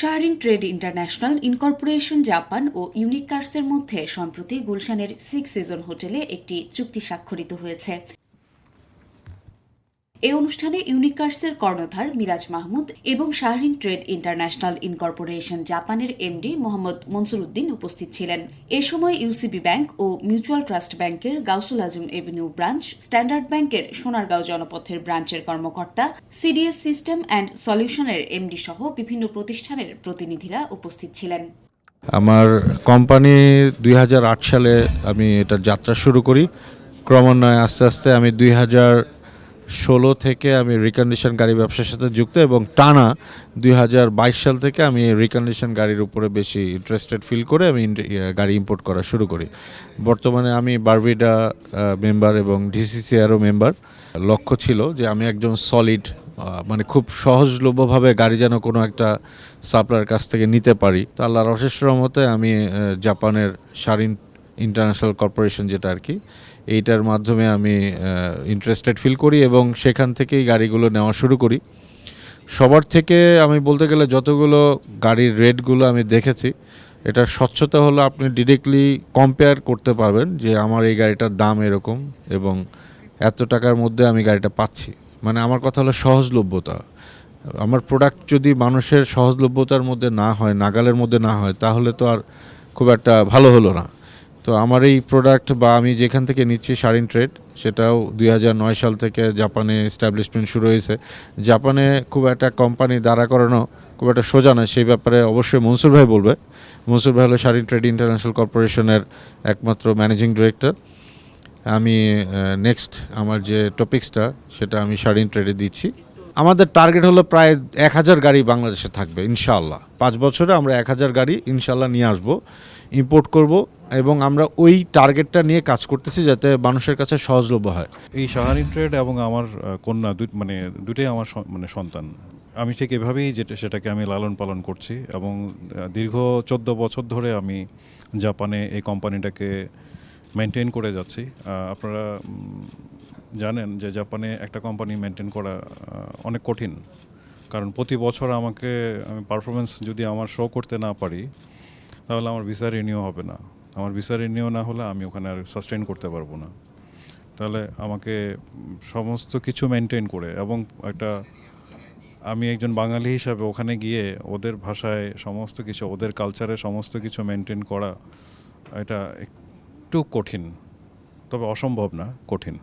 Shahrin trade international, incorporation Japan ও unique কার্সের মধ্যে সম্প্রতি গুলশানের সিক্স সিজন হোটেলে একটি চুক্তি স্বাক্ষরিত হয়েছে। এ অনুষ্ঠানে ইউনিকার্সের কর্ণধার মিরাজ মাহমুদ এবং শাহরিন ট্রেড ইন্টারন্যাশনাল ইনকর্পোরেশন জাপানের এমডি মোহাম্মদ মনসুর উদ্দিন উপস্থিত ছিলেন। এ সময় ইউসিবি ব্যাংক ও মিউচুয়াল ট্রাস্ট ব্যাংকের Gausul Azam avenue branch, standard ব্যাংকের সোনারগাঁও জনপথের ব্রাঞ্চের কর্মকর্তা, সিডিএস সিস্টেম অ্যান্ড সলিউশনের এমডি সহ বিভিন্ন প্রতিষ্ঠানের প্রতিনিধিরা উপস্থিত ছিলেন। আমার কোম্পানি দুই হাজার আট সালে আমি এটা যাত্রা শুরু করি। ক্রমান্বয়ে আস্তে আস্তে আমি দুই হাজার ষোলো থেকে আমি রিকন্ডিশন গাড়ি ব্যবসার সাথে যুক্ত এবং টানা দুই হাজার বাইশ সাল থেকে আমি রিকন্ডিশন গাড়ির উপরে বেশি ইন্টারেস্টেড ফিল করে আমি ইয়ে, গাড়ি ইম্পোর্ট করা শুরু করি। বর্তমানে আমি বারবিডা মেম্বার এবং ডিসিসিআরও মেম্বার লক্ষ্য ছিল যে আমি একজন সলিড মানে খুব সহজলভ্যভাবে গাড়ি যেন কোনো একটা সাপ্লায়ার কাছ থেকে নিতে পারি। তো আল্লাহর অশেষ রহমতে আমি জাপানের সারিন ইন্টারন্যাশনাল কর্পোরেশন যেটা আর কি, এইটার মাধ্যমে আমি ইন্টারেস্টেড ফিল করি এবং সেখান থেকেই গাড়িগুলো নেওয়া শুরু করি। সবার থেকে আমি বলতে গেলে যতগুলো গাড়ির রেটগুলো আমি দেখেছি, এটার স্বচ্ছতা হলো আপনি ডিরেক্টলি কম্পেয়ার করতে পারবেন যে আমার এই গাড়িটার দাম এরকম এবং এত টাকার মধ্যে আমি গাড়িটা পাচ্ছি। মানে আমার কথা হলো সহজলভ্যতা। আমার প্রোডাক্ট যদি মানুষের সহজলভ্যতার মধ্যে না হয়, নাগালের মধ্যে না হয়, তাহলে তো আর খুব একটা ভালো হলো না। তো আমার এই প্রোডাক্ট বা আমি যেখান থেকে নিচ্ছি শারিন ট্রেড সেটাও দুই হাজার নয় সাল থেকে জাপানে এস্টাবলিশমেন্ট শুরু হয়েছে। জাপানে খুব একটা কোম্পানি দাঁড়া করানো খুব একটা সোজা না সেই ব্যাপারে অবশ্যই মনসুর ভাই বলবে। মনসুর ভাই হলো শারিন ট্রেড ইন্টারন্যাশনাল কর্পোরেশনের একমাত্র ম্যানেজিং ডিরেক্টর আমি নেক্সট আমার যে টপিক্সটা সেটা আমি শারিন ট্রেডে দিচ্ছি। আমাদের টার্গেট হলো প্রায় এক হাজার গাড়ি বাংলাদেশে থাকবে, ইনশাআল্লাহ। পাঁচ বছরে আমরা এক হাজার গাড়ি ইনশাআল্লাহ নিয়ে আসব ইম্পোর্ট করব। এবং আমরা ওই টার্গেটটা নিয়ে কাজ করতেছি যাতে মানুষের কাছে সহজলভ্য হয়। এই সাহারিন ট্রেড এবং আমার কন্যা দুই মানে দুটোই আমার মানে সন্তান। আমি ঠিক এভাবেই যেটা, সেটাকে আমি লালন পালন করছি এবং দীর্ঘ চোদ্দ বছর ধরে আমি জাপানে এই কোম্পানিটাকে মেনটেন করে যাচ্ছি। আপনারা জানেন যে জাপানে একটা কোম্পানি মেনটেন করা অনেক কঠিন। কারণ প্রতি বছর আমাকে, আমি পারফরমেন্স যদি আমার শো করতে না পারি, তাহলে আমার ভিসা রিনিউ হবে না। আমার ভিসা রিনিউ না হলে আমি ওখানে আর সাস্টেন করতে পারব না। তাহলে আমাকে সমস্ত কিছু মেনটেন করে এবং একটা আমি একজন বাঙালি হিসাবে ওখানে গিয়ে ওদের ভাষায় সমস্ত কিছু, ওদের কালচারে সমস্ত কিছু মেনটেন করা এটা একটু কঠিন, তবে অসম্ভব না, কঠিন।